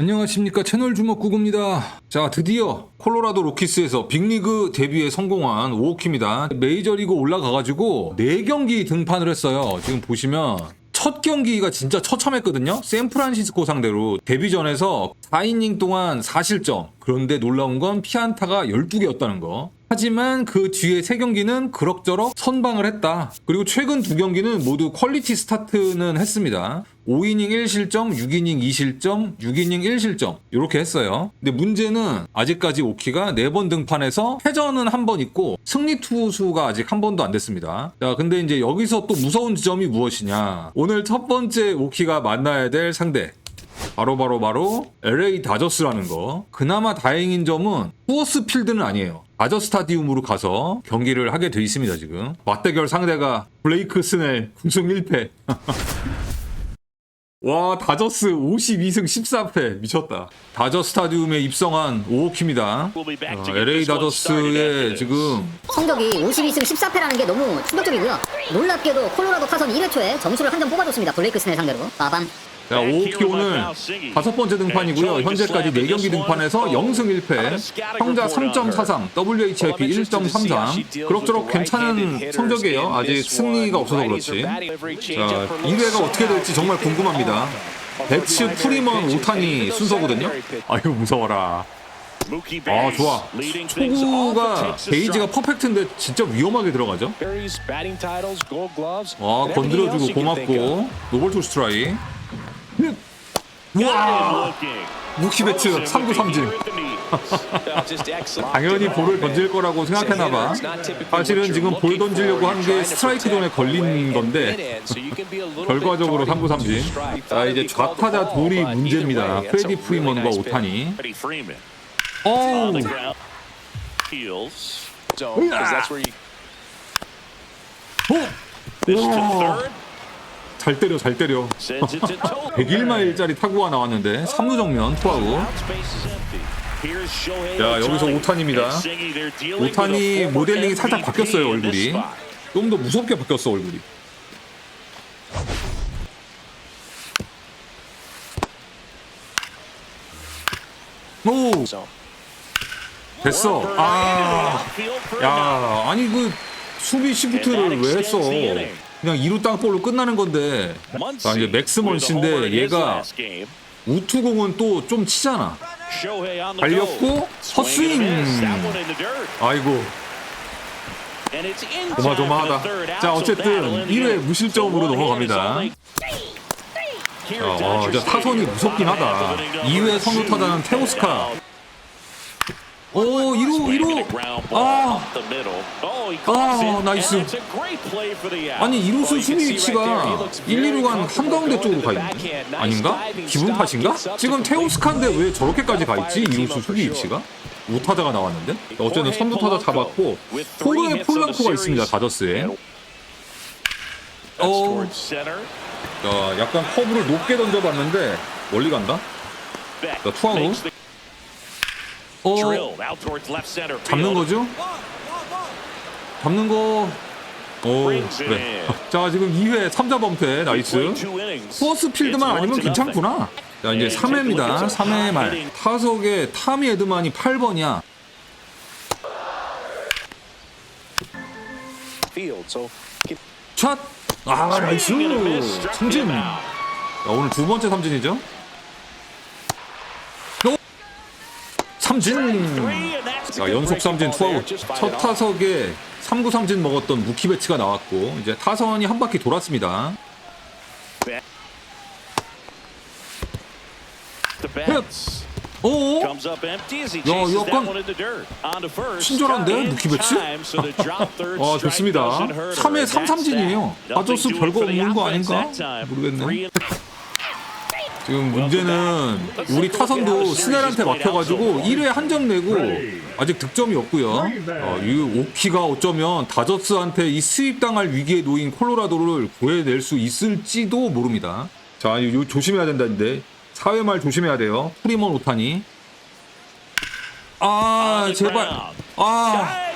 안녕하십니까 채널 주먹 구구입니다. 자 드디어 콜로라도 로키스에서 빅리그 데뷔에 성공한 오오키입니다. 메이저리그 올라가가지고 4경기 등판을 했어요. 지금 보시면 첫 경기가 진짜 처참했거든요. 샌프란시스코 상대로 데뷔전에서 4이닝 동안 4실점. 그런데 놀라운 건 피안타가 12개였다는 거. 하지만 그 뒤에 세 경기는 그럭저럭 선방을 했다. 그리고 최근 두 경기는 모두 퀄리티 스타트는 했습니다. 5이닝 1실점, 6이닝 2실점, 6이닝 1실점 이렇게 했어요. 근데 문제는 아직까지 오키가 4번 등판해서 패전은 한 번 있고 승리 투수가 아직 한 번도 안 됐습니다. 자, 근데 이제 여기서 또 무서운 지점이 무엇이냐? 오늘 첫 번째 오키가 만나야 될 상대 바로 바로 바로 LA 다저스라는 거. 그나마 다행인 점은 후어스 필드는 아니에요. 다저 스타디움으로 가서 경기를 하게 돼 있습니다, 지금. 맞대결 상대가 블레이크 스넬 9승 1패. 와, 다저스 52승 14패. 미쳤다. 다저 스 타디움에 입성한 오오키입니다. 어, LA 다저스의 지금 성적이 52승 14패라는 게 너무 충격적이고요. 놀랍게도 콜로라도 타선 1회 초에 점수를 한 점 뽑아줬습니다. 블레이크 스넬 상대로. 빠밤. 자, 오오키 오늘 다섯 번째 등판이고요. 현재까지 4경기 등판에서 0승 1패, 평자 3.43, WHIP 1.33. 그럭저럭 괜찮은 성적이에요. 아직 승리가 없어서 그렇지. 자, 2회가 어떻게 될지 정말 궁금합니다. 배츠, 프리먼, 오타니 순서거든요. 아이고 무서워라. 아 좋아. 초구가 베이지가 퍼펙트인데 진짜 위험하게 들어가죠. 와 건드려주고 고맙고 노볼 투 스트라이. 우와 무키 배츠 3구 3진. 당연히 볼을 던질 거라고 생각했나봐. 사실은 지금 볼 던지려고 한 게 스트라이크 존에 걸린 건데 결과적으로 3구 3진. 자 이제 좌타자 둘이 문제입니다. 프레디 프리먼과 오타니. 어우. 우와. 잘 때려 잘 때려. 101마일짜리 타구가 나왔는데 3루 정면 투아웃. 자 여기서 오탄입니다. 오타니 모델링이 살짝 바뀌었어요 얼굴이. 좀 더 무섭게 바뀌었어 얼굴이. 오 됐어. 아, 야 아니 그 수비 시프트를 왜 했어? 그냥 2루 땅볼로 끝나는 건데. 자 이제 맥스먼 씨인데 얘가 우투공은 또 좀 치잖아. 달렸고 헛스윙. 아이고 조마조마하다. 자 어쨌든 1회 무실점으로 넘어갑니다. 어, 어, 진짜 타선이 무섭긴 하다. 2회 선두 타자는 테오스카. 오 1루 1루. 아. 아, 나이스. 아니 2루수 수비 위치가 1, 2루간 한가운데 쪽으로 가 있네. 아닌가? 기분 탓인가? 지금 테오스카인데 왜 저렇게까지 가 있지? 2루수 수비 위치가? 우타자가 나왔는데? 어쨌든 선두 타자 잡았고 포르에 폴랑코가 있습니다 다저스에. 어, 자, 약간 커브를 높게 던져봤는데 멀리 간다. 자, 투아웃. 어, 잡는 거죠? 잡는 거. 오, 그래. 자, 지금 2회 3자 범퇴 나이스. 포스 필드만 아니면 괜찮구나. 자, 이제 3회입니다. 3회 말. 타석에 타미 에드만이 8번이야. 샷! 아, 나이스! 삼진! 야, 오늘 두 번째 삼진이죠? 삼진! 자, 연속 삼진 투아웃. 첫 타석에 3구 삼진 먹었던 무키 배치가 나왔고, 이제 타선이 한 바퀴 돌았습니다. 오! 야, 약간 친절한데, 무키 배치? 아, 좋습니다. 3회 3삼진이에요. 아저스 별거 없는 거 아닌가? 모르겠네. 지금 문제는 우리 타선도 스넬한테 막혀가지고 1회 한 점 내고 아직 득점이 없고요. 어, 이 오키가 어쩌면 다저스한테 이 수입당할 위기에 놓인 콜로라도를 구해낼 수 있을지도 모릅니다. 자, 이거 조심해야 된다는데 4회 말 조심해야 돼요. 프리먼 오타니. 아, 제발. 아,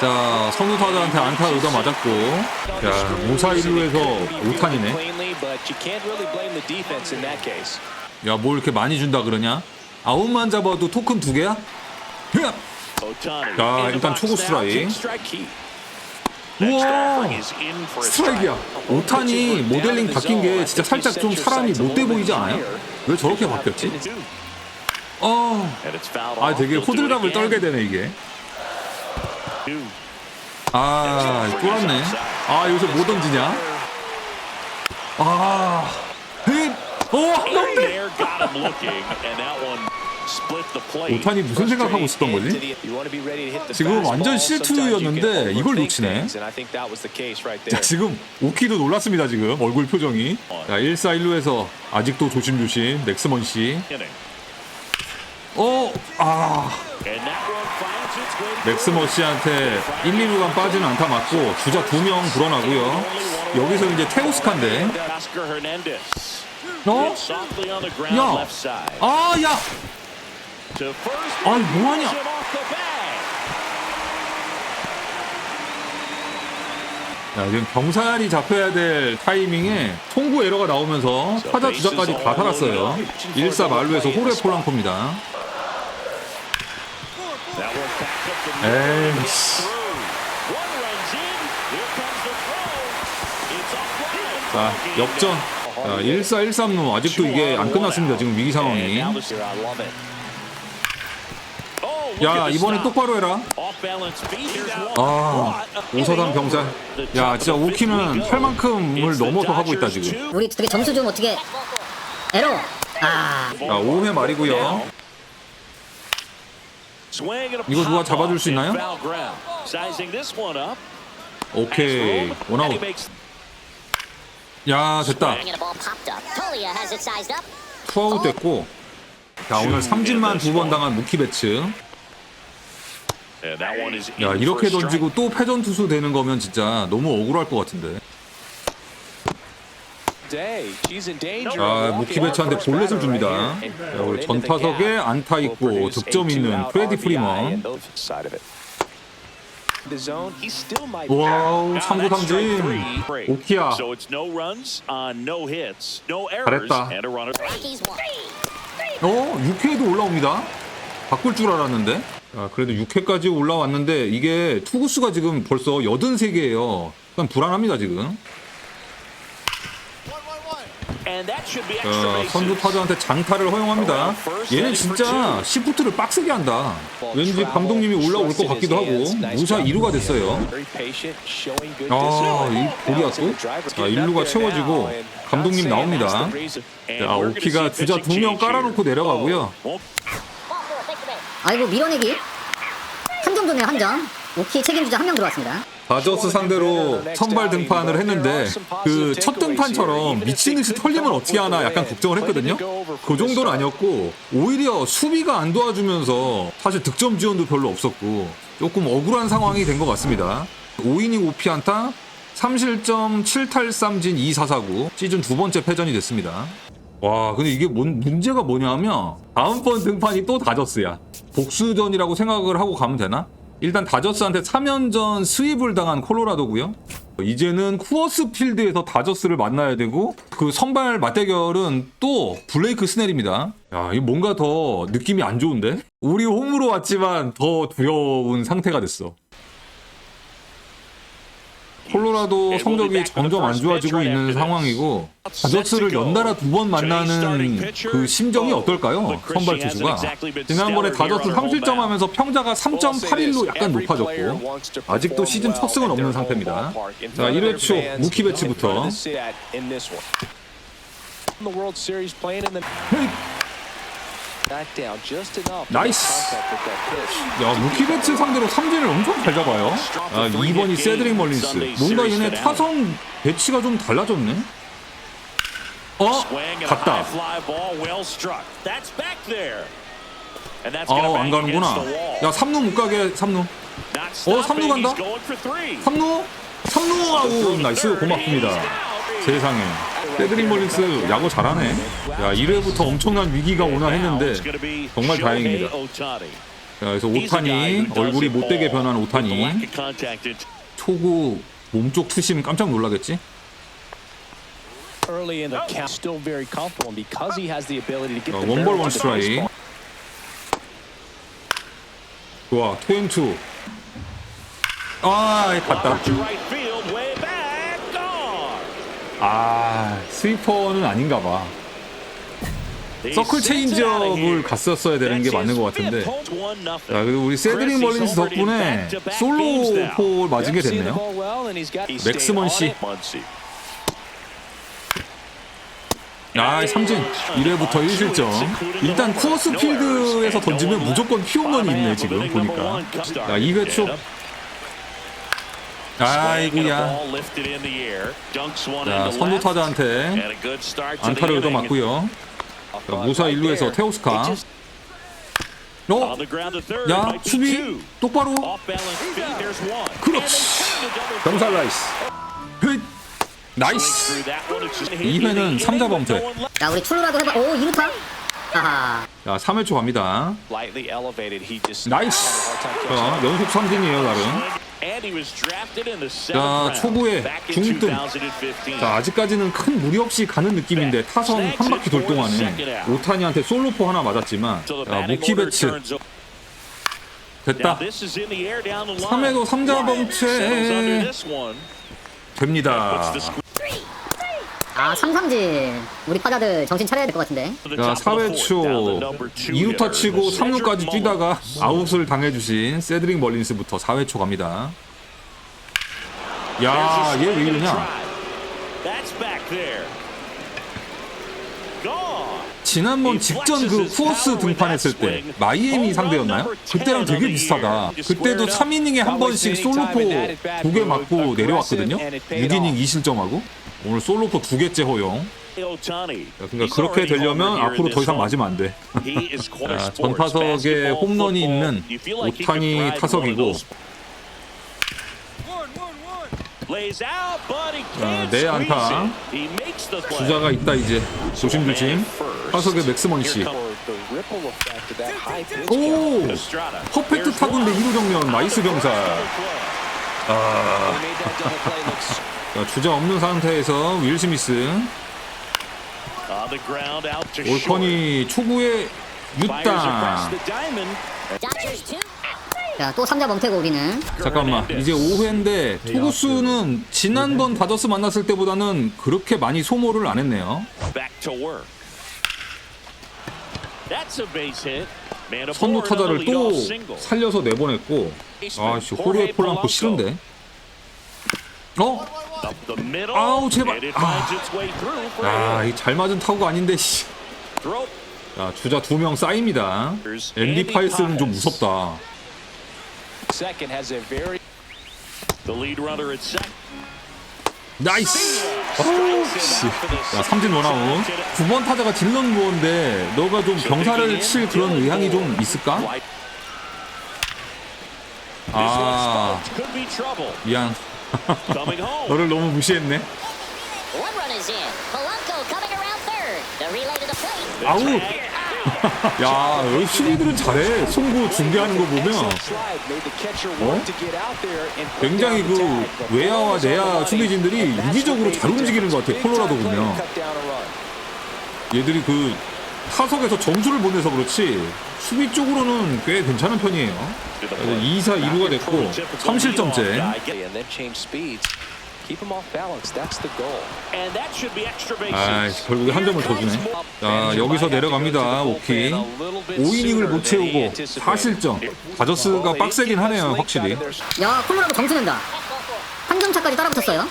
자 선우 타자한테 안타 얻어 맞았고. 야 무사 1루에서 5탄이네. 야 뭘 이렇게 많이 준다 그러냐? 아웃만 잡아도 토큰 두 개야? 자 일단 초구 스트라이크. 우와! 스트라이크야. 오탄이 모델링 바뀐 게 진짜 살짝 좀 사람이 못돼 보이지 않아요? 왜 저렇게 바뀌었지? 어, 아 되게 호들갑을 떨게 되네 이게 아 쫄았네 아 여기서 뭐 던지냐 아 힙! 어! 한번대 오탄이 무슨 생각하고 있었던 거지? 지금 완전 실투였는데 이걸 놓치네. 자 지금 오키도 놀랐습니다 지금 얼굴 표정이 자 1사 1루에서 아직도 조심조심 넥스먼 씨 어? 아 넥스먼 씨한테 1, 2루간 빠지는 안타 맞고 주자 2명 불어나고요 여기서 이제 테오스카인데 어? 야! 아 야! 아니 뭐하냐 야, 지금 병살이 잡혀야 될 타이밍에 통구 에러가 나오면서 타자 주자까지 다 살았어요 1사 말루에서 홀에 폴랑코입니다 에이씨 자 역전. 자, 1사 1삼루 아직도 이게 안 끝났습니다 지금 위기 상황이. 야 이번에 똑바로 해라. 아 오서단 병살 야 진짜 오키는 할 만큼을 넘어서 하고 있다 지금. 우리 되게 점수 좀 어떻게 에러? 아. 자 5회 말이고요 이거 누가 잡아줄 수 있나요? 오케이. 원아웃 야 됐다. 투아웃 됐고. 자 오늘 삼진만 두 번 당한 무키 배츠. 야 이렇게 던지고 또 패전 투수 되는 거면 진짜 너무 억울할 것 같은데 자 무키 배츠한테 볼넷을 줍니다. 자, 우리 전타석에 안타 있고 득점 있는 프레디 프리먼. 와우, 삼구 삼진. 오키야. 잘했다. 어 6회에도 올라옵니다. 바꿀 줄 알았는데. 아, 그래도 6회까지 올라왔는데 이게 투구수가 지금 벌써 83개예요. 약간 불안합니다 지금 어, 선두 타자한테 장타를 허용합니다. 얘는 진짜 시프트를 빡세게 한다. 왠지 감독님이 올라올 것 같기도 하고 무사 2루가 됐어요. 아, 이 볼이야 또? 자, 1루가 채워지고 감독님 나옵니다. 자, 오키가 주자 두 명 깔아놓고 내려가고요. 아이고 밀어내기 한 점 좋네요 한 점 오키 책임주자 한 명 들어왔습니다 다저스 상대로 선발 등판을 했는데 그 첫 등판처럼 미친 듯이 털리면 어떻게 하나 약간 걱정을 했거든요. 그 정도는 아니었고 오히려 수비가 안 도와주면서 사실 득점 지원도 별로 없었고 조금 억울한 상황이 된 것 같습니다. 5이닝 5피안타 3실점 7탈3진 2사사구 시즌 두 번째 패전이 됐습니다. 와 근데 이게 뭔, 문제가 뭐냐면 다음번 등판이 또 다저스야. 복수전이라고 생각을 하고 가면 되나? 일단 다저스한테 3연전 스윕을 당한 콜로라도고요. 이제는 쿠어스 필드에서 다저스를 만나야 되고 그 선발 맞대결은 또 블레이크 스넬입니다. 야, 이 뭔가 더 느낌이 안 좋은데? 우리 홈으로 왔지만 더 두려운 상태가 됐어. 콜로라도 성적이 점점 안 좋아지고 있는 상황이고 다저스를 연달아 두 번 만나는 그 심정이 어떨까요? 선발 투수가. 지난번에 다저스 3실점 하면서 평자가 3.81로 약간 높아졌고 아직도 시즌 첫 승은 없는 상태입니다. 자 1회 초 무키 배치부터 나이스 야 배치 상대로 삼진을 엄청 잘 잡아요. 아 2번이 세드릭 멀린스 뭔가 얘네 타선 배치가 좀 달라졌네. 어? 갔다. 아우 안 가는구나. 야 3루 못 가게 3루. 어, 3루 간다? 3루? 3루 아우 나이스 고맙습니다. 세상에. 세드릭 멀린스 야구 잘하네. 야 1회부터 엄청난 위기가 오나 했는데 정말 다행입니다. 자, 그래서 오타니 얼굴이 못되게 변한 오타니 초구 몸쪽 투심 깜짝 놀라겠지? 자, 원볼 barrel 원 to the 스트라이크. baseball, 좋아 투앤투. 아 갔다. 아 스위퍼는 아닌가 봐. 서클 체인지업을 갔었어야 되는 게 맞는 것 같은데. 자 그리고 우리 세드릭 멀린스 덕분에 솔로 폴 맞은 게 됐네요. 맥스먼 씨. 아 삼진 1회부터 1실점. 일단 쿠어스 필드에서 던지면 무조건 피홈런이 있네 지금 보니까. 자 2회 초. 아이고야. 자 선두 타자한테 안타를 얻어맞고요. 자, 무사 1루에서 테오스카. 어? 야 수비 똑바로. 그렇지. 병살 나이스. 헷. 나이스. 2회는 3자 범퇴. 자 우리 출루라도 해봐 오 2루타 하하 자 3회 초 갑니다. 나이스. 자 연속 삼진이에요 나름. 자 초구에 중등. 자 아직까지는 큰 무리 없이 가는 느낌인데 타선 한 바퀴 돌 동안에 오타니한테 솔로포 하나 맞았지만 자 모키 배츠 됐다. 3회도 3자 범퇴 됩니다. 아 삼삼진 우리 타자들 정신 차려야 될 것 같은데 자 4회 초 2루타 치고 3루까지 뛰다가 아웃을 당해주신 세드릭 멀린스부터 4회 초 갑니다. 야 얘 왜 이러냐? 지난번 직전 그 쿠어스 등판했을 때 마이애미 상대였나요? 그때랑 되게 비슷하다. 그때도 3이닝에 한 번씩 솔로포 두 개 맞고 내려왔거든요. 6이닝 2실점하고 오늘 솔로포 두 개째 허용. 자, 그러니까 그렇게 되려면 앞으로 더 이상 맞으면 안 돼. 자, 전타석에 홈런이 있는 오타니 타석이고. 자, 내 안타. 주자가 있다 이제. 조심조심. 타석에 맥스먼 씨. the ripple effect of that high pitch. 오! 퍼펙트 타구인데 2루 정면 나이스 병살. He 자, 주자 없는 상태에서 윌 스미스. 올컨이 초구에 유땅 자또 3자 범퇴고 우리는. 잠깐만 이제 5회인데 투구수는 지난번 다저스 만났을 때보다는 그렇게 많이 소모를 안 했네요. 선두 타자를 또 살려서 내보냈고. 아씨 호르에 폴랑코 싫은데. 어? 아우, 제발. 아. 아이 잘 맞은 타구가 아닌데 씨. 자 주자 두 명 쌓입니다. 앤디 파이스는 좀 무섭다. 나이스! 어우 씨. 야 삼진 원아웃. 9번 타자가 딜런 무어인데 너가 좀 병사를 칠 그런 의향이 좀 있을까? 아. 미안 너를 너무 무시했네. 아웃 야 여기 수비들은 잘해 송구 중계하는 거 보면 put 굉장히 그 외야와 내야 수비진들이 유기적으로 잘 움직이는 것 같아 콜로라도 보면. 얘들이 그 타석에서 점수를 보내서 그렇지 수비 쪽으로는 꽤 괜찮은 편이에요 2사 2루가 됐고 3실점째 And then change speeds. Keep them off balance. That's the goal. 아 결국에 한 점을 더 주네 자 여기서 내려갑니다 오키 5이닝을 못 채우고 4실점 다저스가 빡세긴 하네요 확실히 야 콜로라도 점수 낸다 한 점 차까지 따라붙었어요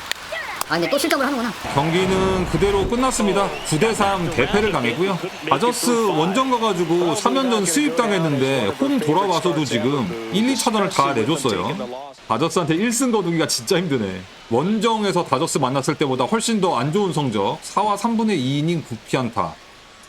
아 근데 또 실점을 하는구나. 경기는 그대로 끝났습니다. 9대3 대패를 당했고요. 다저스 원정 가가지고 3연전 수입 당했는데 홈 돌아와서도 지금 1, 2차전을 다 내줬어요. 다저스한테 1승 거두기가 진짜 힘드네. 원정에서 다저스 만났을 때보다 훨씬 더 안 좋은 성적. 4와 3분의 2이닝 9피안타.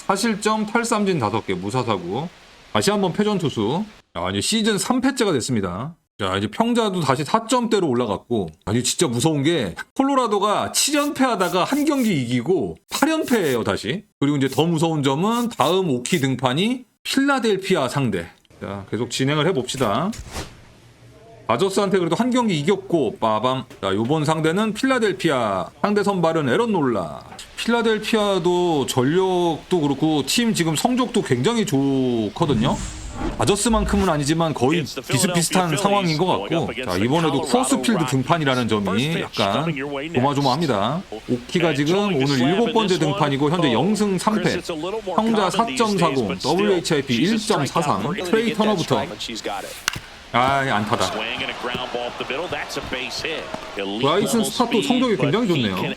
4실점 탈삼진 5개 무사사구. 다시 한번 패전 투수. 야, 이제 시즌 3패째가 됐습니다 자 이제 평자도 다시 4점대로 올라갔고 아니 진짜 무서운 게 콜로라도가 7연패 하다가 한 경기 이기고 8연패예요 다시 그리고 이제 더 무서운 점은 다음 오키 등판이 필라델피아 상대 자, 계속 진행을 해봅시다. 바저스한테 그래도 한 경기 이겼고 빠밤. 자, 요번 상대는 필라델피아. 상대 선발은 에런 놀라. 필라델피아도 전력도 그렇고 팀 지금 성적도 굉장히 좋거든요. 바저스만큼은 아니지만 거의 비슷비슷한 상황인 것 같고 자 이번에도 쿠어스필드 등판이라는 점이 약간 조마조마합니다. 오키가 지금 오늘 일곱 번째 등판이고 현재 0승 3패. 평자 4.40 WHIP 1.43 트레이 터너부터. 아 안타다. 브라이슨 스타도 성적이 굉장히 좋네요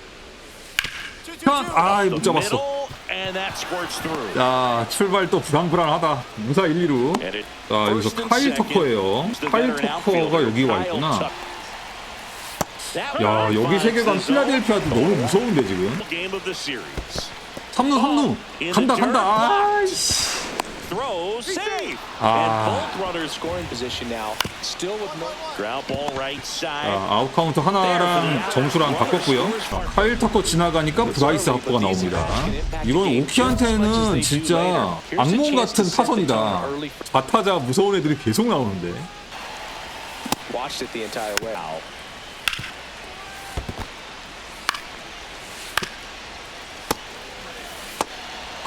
아이 못 잡았어. 자 출발 또 불안불안하다. 무사 1, 2루. 자 여기서 카일 터커예요. 카일 터커가 여기 와 있구나. 야 여기 세계관 필라델피아도 너무 무서운데 지금. 3루 3루. 간다 간다. 아이씨 Throw, save. 아. And both runners Scoring position now. Still with no. ground ball right side. 자, 아웃 카운트 하나랑 정수랑 바꿨고요 자, 카일 터커 지나가니까 브라이스 합포가 나옵니다 이건 오키한테는 진짜 악몽 같은 타선이다 좌타자 무서운 애들이 계속 나오는데 Watched it the entire way.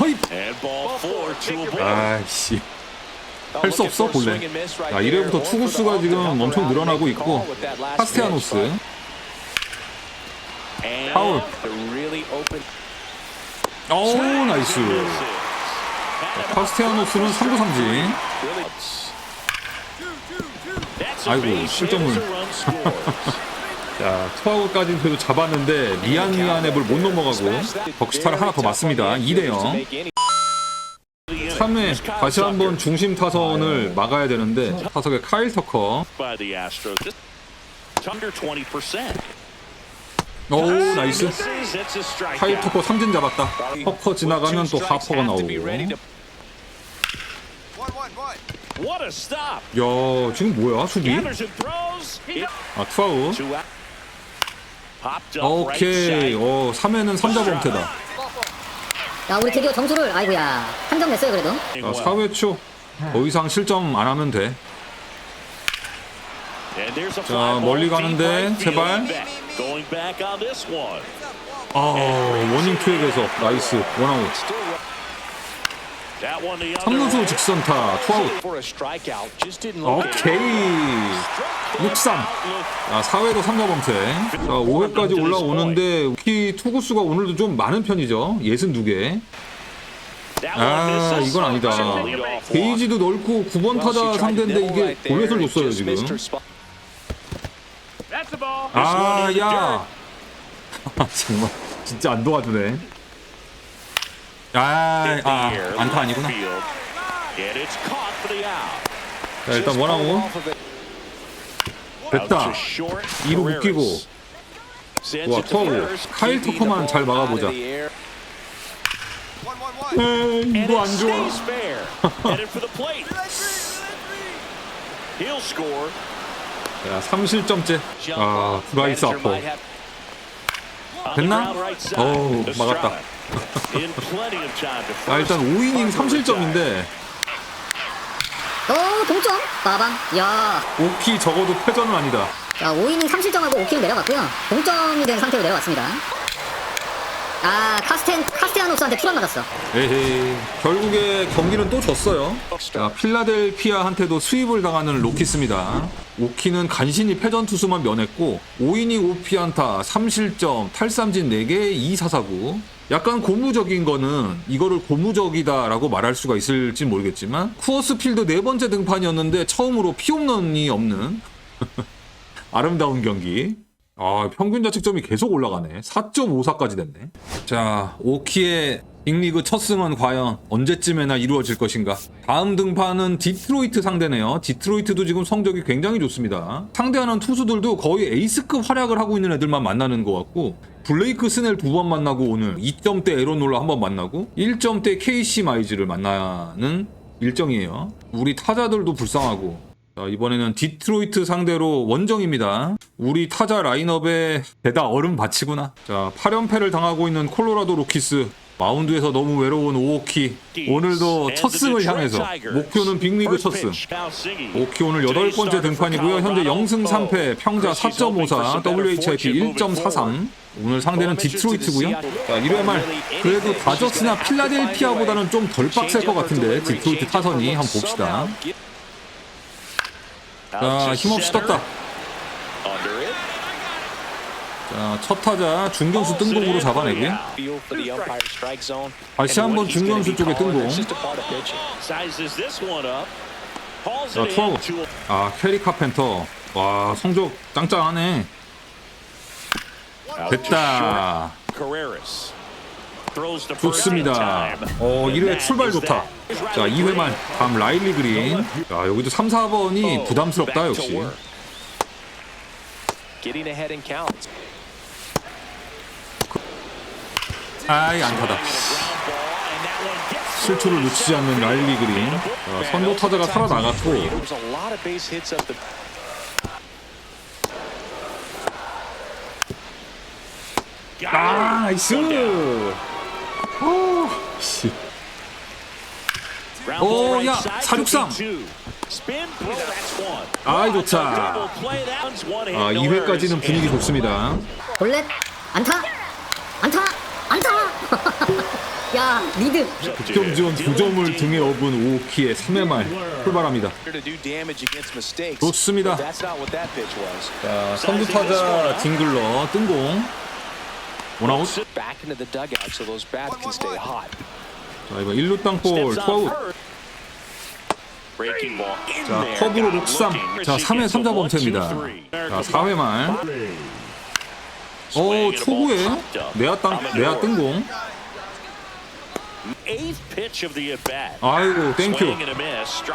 허이 And ball four to a ball. 아이씨 Oh, 할수 없어 자 there. 이래부터 투구수가 지금 엄청 늘어나고 있고 카스테아노스 파울. 오 나이스. 카스테아노스는 3구 삼진 Really. That's a 아이고, base hit 실점을. 자 투아웃까지는 그래도 잡았는데 미안 미안 앱을 못 넘어가고 벅스타를 하나 더 맞습니다 2대0 3회 다시 한번 중심 타선을 막아야 되는데 타석에 카일 터커 by the Astros. Just under 20%. 오 나이스. 카일 터커 삼진 잡았다 터커 지나가면 또 하퍼가 나오고. 야 지금 뭐야 수비 아 투아웃 오케이. 어 3회는 3자 범퇴다 자 우리 드디어 점수를 아이고야. 한 점 냈어요 그래도. 자 4회 초 더 이상 실점 안 하면 돼. 자, 멀리 가는데. 제발. 아 원닝 투에게서 나이스. 원아웃 3루수 way. 직선타 투아웃 오케이 6-3자 4회도 3자 범퇴 자 5회까지 올라오는데 키 투구수가 오늘도 좀 많은 편이죠 62개 That one 아. 이건 아니다. 게이지도 넓고 9번 Well, she 타자 상대인데 이게 볼넷을 줬어요 지금 her spot. That's the ball. This one 아 in the 야 정말 진짜 안 도와주네 아. 아 안타 아니구나. 자 일단. Out 됐다 to short. 이루 Carreras 묶이고 sends 와 first. 카일 ball 잘 막아보자. 에이, 이거 안 좋아. 자 3실점째 Jump 아. 브라이스 Manager 아퍼 됐나? 어우. 막았다. 아 일단 first. 5이닝 3실점인데 어 동점 빠방 야 오키 적어도 패전은 아니다 자, 5이닝 3실점하고 5킬을 내려갔고요. 동점이 된 상태로 내려왔습니다. 아, 카스텐, 카스테아노스한테 투런 맞았어. 에헤이. 결국에 경기는 또 졌어요. 자 필라델피아한테도 수입을 당하는 로키스입니다. 오키는 간신히 패전 투수만 면했고 5이닝 5피안타 3실점 탈삼진 4개 2사사구. 약간 고무적인 거는 이거를 고무적이다라고 말할 수가 있을지 모르겠지만 쿠어스 필드 네 번째 등판이었는데 처음으로 피홈런이 없는 아름다운 경기. 아, 평균 자책점이 계속 올라가네. 4.54까지 됐네. 자, 오키의 빅리그 첫 승은 과연 언제쯤에나 이루어질 것인가? 다음 등판은 디트로이트 상대네요. 디트로이트도 지금 성적이 굉장히 좋습니다. 상대하는 투수들도 거의 에이스급 활약을 하고 있는 애들만 만나는 것 같고 블레이크 스넬 두 번 만나고 오늘 2점대 에로놀라 한 번 만나고 1점대 KC 마이즈를 만나는 일정이에요. 우리 타자들도 불쌍하고 자, 이번에는 디트로이트 상대로 원정입니다. 우리 타자 라인업에 대다 얼음 받치구나. 자, 8연패를 당하고 있는 콜로라도 로키스. 마운드에서 너무 외로운 오오키 오늘도 첫 승을 향해서 목표는 빅리그 첫 승. 오키 오늘 여덟 번째 등판이고요. 현재 0승 3패, 평자 4.54, WHIP 1.43. 오늘 상대는 디트로이트고요. 자, 1회 말 그래도 다저스나 필라델피아보다는 좀 덜 빡셀 것 같은데 디트로이트 타선이 한번 봅시다. 자, 힘없이 떴다. 자, 첫 타자 중견수 뜬공으로 잡아내고요. 다시 한번 중견수 쪽에. Calls 자, 투아웃. 아, 캐리 카펜터. 와, 성적 짱짱하네. 됐다. 좋습니다. 어, And 1회 that 출발 좋다. 자, 2회 말 다음 라일리 그린. 야, 여기도 3, 4번이 부담스럽다 역시. 아이, 안타다. 실투를 놓치지 않는 라일리 그린. 자, 선도 타자가 살아나갔고. 아. 나이스. 오, 씨. 야, side, 463. could be two. Spin throw, that's one. 아이, 좋다. 아, no 2회까지는 errors. 분위기 좋습니다. 볼넷 안타 안타 안타 야 리드 득점 지원 2점을 등에 업은 오키의 3회 말 출발합니다. 좋습니다. 자, 선두 타자 딩글러 뜬공. 원아웃. Back into the dugout so those bats can stay hot. 자, 이번 1루 땅볼 투아웃. 자. 커브로 looking. 자, 3회 3자 One, two, 범퇴입니다. 자, 4회 말. ball 초구에. 내야 땅, 내야 뜬공. 아이고, 땡큐.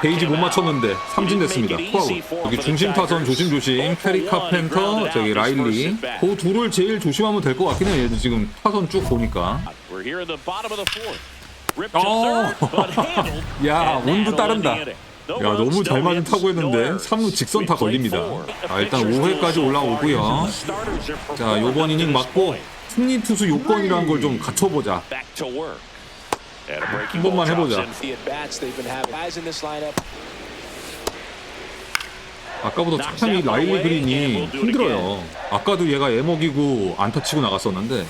베이지 못. 맞췄는데 삼진 됐습니다. 투아웃. 여기 중심 타선 조심조심. 페리 카펜터, 저기 라일리. 그 둘을 제일 조심하면 될 것 같긴 해요. 얘도 지금 타선 쭉 보니까. 어. 야, 온도 따른다. 야, 너무 잘 맞은 타구였는데 no errors. 3루 직선타 We played 걸립니다. 자, 일단 5회까지 올라오고요. 자, 요번 이닝 맞고 승리 투수 요건이라는 걸 좀 갖춰보자. 한 번만 해보자. 아까보다 참이 라일리 그린이 힘들어요. 아까도 얘가 애먹이고 안타 치고 나갔었는데.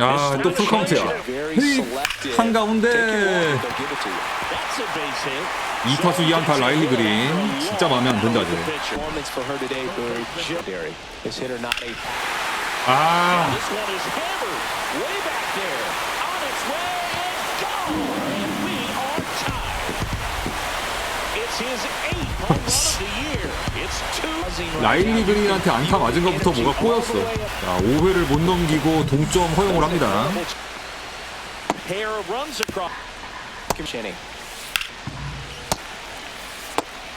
야, 또 풀카운트야. 한가운데. Take your walk, they'll give it to you. That's a base hit. 2타수 2안타 라일리 그린. 진짜 마음에 안 든다, 쟤. Performance 라일리 그린한테 안타 맞은 것부터 뭐가 꼬였어. 자, 5회를 못 넘기고 동점 허용을 합니다.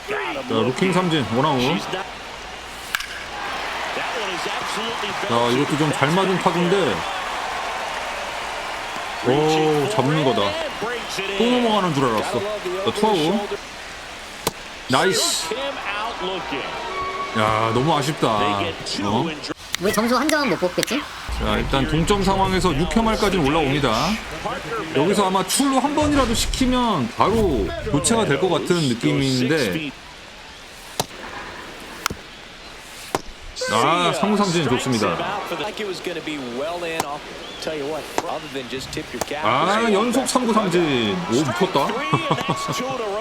자, 루킹 삼진 원아웃. 자. 이것도 좀 잘 맞은 타구인데. 오, 잡는 거다. 또. 넘어가는 줄 알았어. 자, 투아웃. 나이스. 야, 너무 아쉽다. 어? 왜 점수 한 점 못 뽑겠지? 자, 일단 동점 상황에서 6회 말까지는 올라옵니다. 여기서 아마 출루 한 번이라도 시키면 바로 교체가 될 것 같은 느낌인데. 아, 상무 삼진 좋습니다. 아, 연속 3구 삼진. 오, 미쳤다.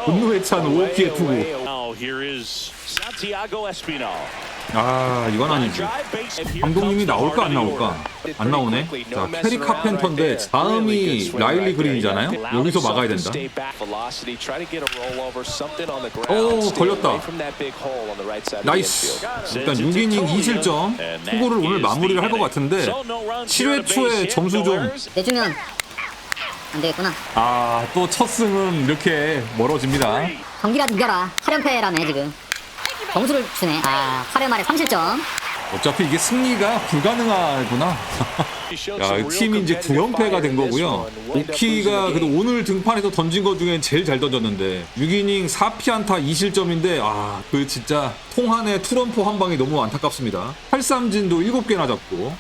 분노에 찬 오키의 투구. Now here is Santiago Espinal. 아, 이건 아니지. 감독님이 나올까 안 나올까? 안 나오네. 자, 캐리 카펜터인데 다음이 라일리 그린이잖아요. 여기서 막아야 된다. 오, 걸렸다. 나이스. 일단 6이닝 2실점. 투구를 오늘 마무리를 할 것 같은데 7회 초에 점수 좀 내주면 안 되겠구나. 아, 또 첫 승은 이렇게 멀어집니다. 경기라도 이겨라. 8연패라며 지금. 점수를 주네. 아 8회 말에 3실점. 어차피 이게 승리가 불가능하구나. 야, 팀이 이제 9연패가 된 거고요. 오키가 그래도 오늘 등판에서 던진 것 중에 제일 잘 던졌는데 6이닝 4피안타 2실점인데 아, 그 진짜 통한의 투런포 한 방이 너무 안타깝습니다. 8삼진도 7개나 잡고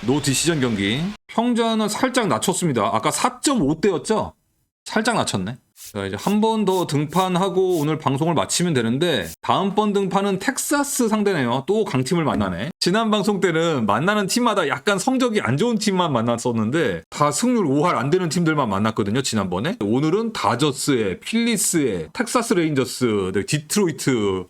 노 디시전 경기. 평자는 살짝 낮췄습니다. 아까 4.5대였죠? 살짝 낮췄네. 자, 이제 한 번 더 등판하고 오늘 방송을 마치면 되는데 다음번 등판은 텍사스 상대네요. 또 강팀을 만나네. 지난 방송 때는 만나는 팀마다 약간 성적이 안 좋은 팀만 만났었는데 다 승률 5할 안 되는 팀들만 만났거든요. 지난번에. 오늘은 다저스에 필리스에 텍사스 레인저스, 네, 디트로이트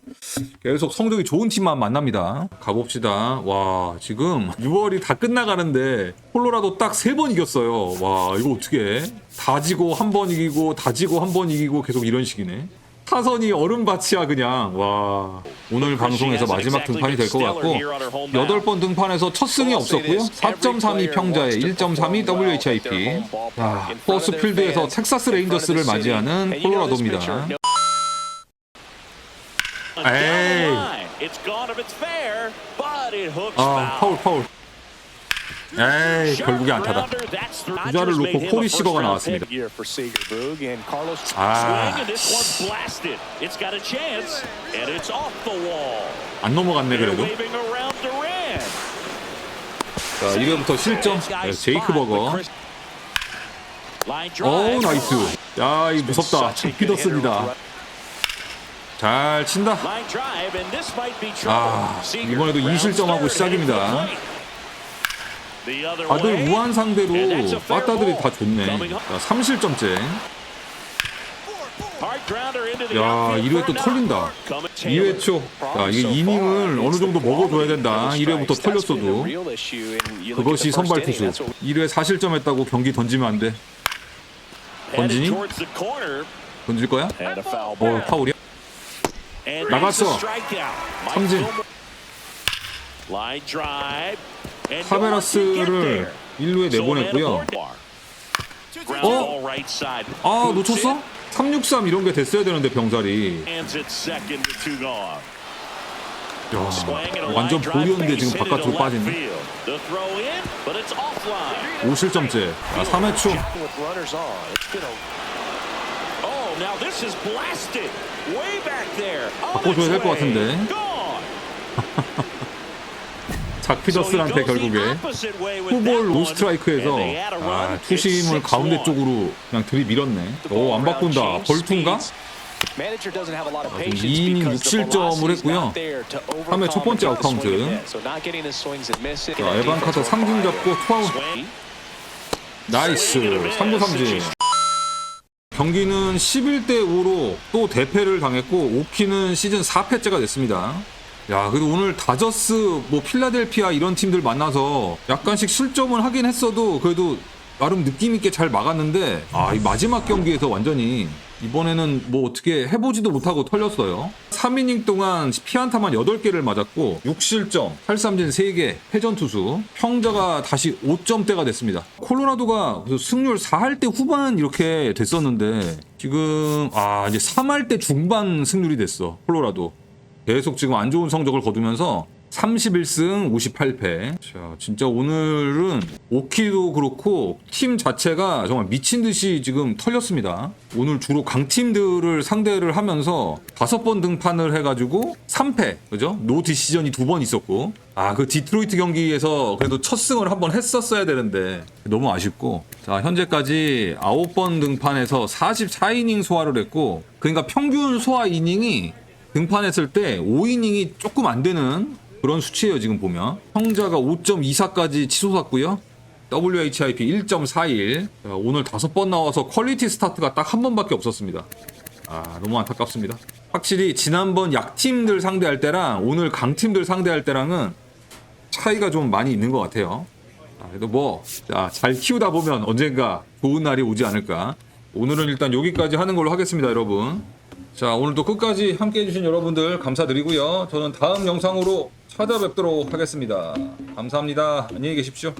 계속 성적이 좋은 팀만 만납니다. 가봅시다. 와 지금 6월이 다 끝나가는데 콜로라도 딱 세 번 이겼어요. 와 이거 어떻게? 다 지고 한 번 이기고 다 지고 한 번 이기고 계속 이런 식이네. 타선이 얼음밭이야 그냥. 와. 오늘 방송에서 마지막 등판이 될 것 같고 여덟 번 등판에서 첫 승이 없었고요. 4.32 평자에 1.32 WHIP 자 포스 필드에서 텍사스 레인저스를 맞이하는 콜로라도입니다. 에이. it hooks 아. 파울 파울 에이 결국에 안타다 주자를 놓고 코리 시거가 나왔습니다. 아. 안 넘어갔네 그래도. 자 1회부터 실점 네, 제이크 버거 어. 나이스 야 이 무섭다 피더스입니다 잘 친다. 아 이번에도 grounds 2실점하고 third, heading 시작입니다 for the plate. The other 다들. 우한 상대로 빠따들이. 다 좋네. 자 3실점째 Hard grounder into the 야 outfield 1회 for 또. 털린다 Coming 2회 초 야, 이게 이닝을 어느 정도 먹어줘야 된다 1회부터 털렸어도 그것이 선발 투수 1회 4실점 했다고 경기 던지면 안돼 headed 던지니? 던질 거야? 어. 파울이야? 나갔어. 삼진. 카베라스를 there. 1루에 So 내보냈고요 어? 아 놓쳤어? it, 363 이런 게 됐어야 되는데 병살이. 야, 완전 base 지금 바깥으로 빠지네 field. The throw in, but it's offline. 5실점째 아, 3회 초 Oh, 바꿔줘야 될것 way. 같은데. Gone. 작 피더스한테 결국에 후볼 로스트라이크에서 아, 투심을 가운데 쪽으로 그냥 들이밀었네 오 안 바꾼다 이이닝 because the 6실점을 velocity's 했고요. not there to 삼회 첫 번째 아웃카운트. 자 에반 카터 삼진 잡고 투아웃 나이스 3구 삼진 경기는 11대 5로 또 대패를 당했고 오키는 시즌 4패째가 됐습니다. 야, 그래도 오늘 다저스, 뭐 필라델피아 이런 팀들 만나서 약간씩 실점을 하긴 했어도 그래도 나름 느낌 있게 잘 막았는데 아, 이 마지막 경기에서 완전히 이번에는 뭐 어떻게 해보지도 못하고 털렸어요. 3이닝 동안 피안타만 8개를 맞았고 6실점, 탈삼진 3개, 회전 투수, 평자가 다시 5점대가 됐습니다. 콜로라도가 승률 4할 때 후반 이렇게 됐었는데 지금 아, 이제 3할 때 중반 승률이 됐어. 콜로라도. 계속 지금 안 좋은 성적을 거두면서 31승 58패. 자, 진짜 오늘은 오키도 그렇고 팀 자체가 정말 미친 듯이 지금 털렸습니다. 오늘 주로 강팀들을 상대를 하면서 다섯 번 등판을 해가지고 3패, 그죠? 노 디시전이 두 번 있었고. 아, 그 디트로이트 경기에서 그래도 첫 승을 한번 했었어야 되는데 너무 아쉽고. 자, 현재까지 9번 등판에서 44이닝 소화를 했고, 그러니까 평균 소화 이닝이 등판했을 때 5이닝이 조금 안 되는 그런 수치예요 지금 보면. 평자가 5.24까지 치솟았고요. WHIP 1.41 오늘 다섯 번 나와서 퀄리티 스타트가 딱 한 번밖에 없었습니다. 아 너무 안타깝습니다. 확실히 지난번 약팀들 상대할 때랑 오늘 강팀들 상대할 때랑은 차이가 좀 많이 있는 것 같아요. 아, 그래도 뭐잘 키우다 보면 언젠가 좋은 날이 오지 않을까. 오늘은 일단 여기까지 하는 걸로 하겠습니다 여러분 자 오늘도 끝까지 함께 해주신 여러분들 감사드리고요. 저는 다음 영상으로 찾아뵙도록 하겠습니다. 감사합니다. 안녕히 계십시오